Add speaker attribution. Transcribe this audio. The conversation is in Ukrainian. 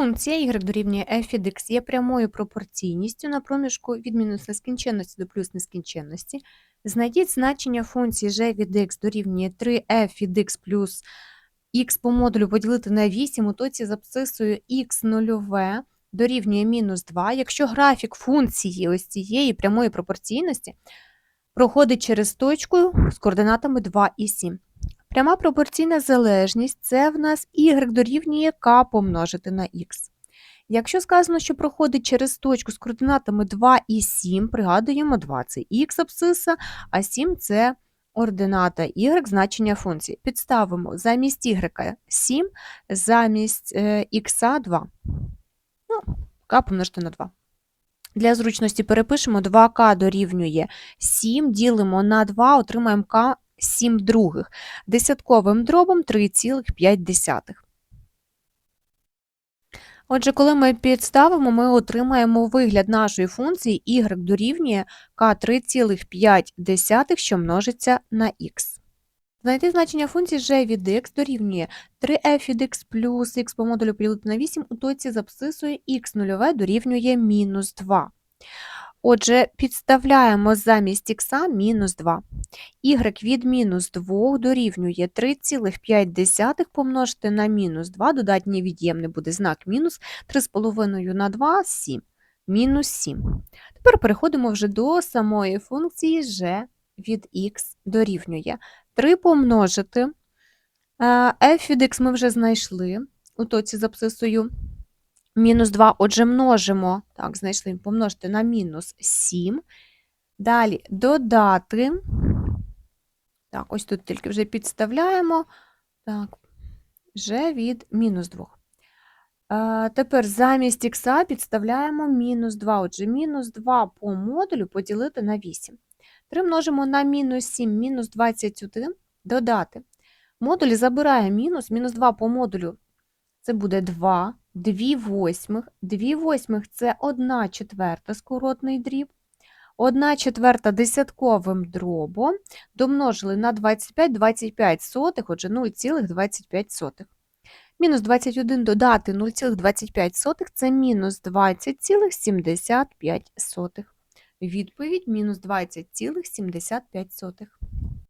Speaker 1: Функція y дорівнює f від x є прямою пропорційністю на проміжку від мінус нескінченності до плюс нескінченності. Знайдіть значення функції g від x дорівнює 3f від x плюс x по модулю поділити на 8 у точці з абсцисою x нульове дорівнює мінус 2, якщо графік функції ось цієї прямої пропорційності проходить через точку з координатами 2 і 7. Пряма пропорційна залежність це в нас y дорівнює k помножити на x. Якщо сказано, що проходить через точку з координатами 2 і 7, пригадуємо 2 це х абсциса, а 7 це ордината y, значення функції. Підставимо замість y 7, замість е, х 2. Ну, k помножити на 2. Для зручності перепишемо 2k дорівнює 7, ділимо на 2, отримаємо k 7 других. Десятковим дробом 3,5. Отже, коли ми підставимо, ми отримаємо вигляд нашої функції y дорівнює k 3,5, що множиться на x. Знайти значення функції g від x дорівнює 3f від x плюс x по модулю поділити на 8 у точці з абсцисою x нульове дорівнює мінус 2. Отже, підставляємо замість х мінус 2. y від мінус 2 дорівнює 3,5 помножити на мінус 2, додатній від'ємний буде знак мінус, 3,5 на 2 – 7, мінус 7. Тепер переходимо вже до самої функції g від x дорівнює. 3 помножити, f від x ми вже знайшли. У точці з абсцисою мінус 2, отже, множимо, так, знайшли, помножити на мінус 7. Далі додати, так, ось тут тільки вже підставляємо, так, вже від мінус 2. А, тепер замість х підставляємо мінус 2, отже, мінус 2 по модулю поділити на 8. 3 множимо на мінус 7, мінус 21, додати. Модуль забирає мінус, мінус 2 по модулю, це буде 2, 2 восьмих. 2 восьмих – це 1 четверта скоротний дріб. 1 четверта десятковим дробом домножили на 25 25 сотих, отже 0,25. Мінус 21 додати 0,25 – це мінус 20,75. Відповідь – мінус 20,75.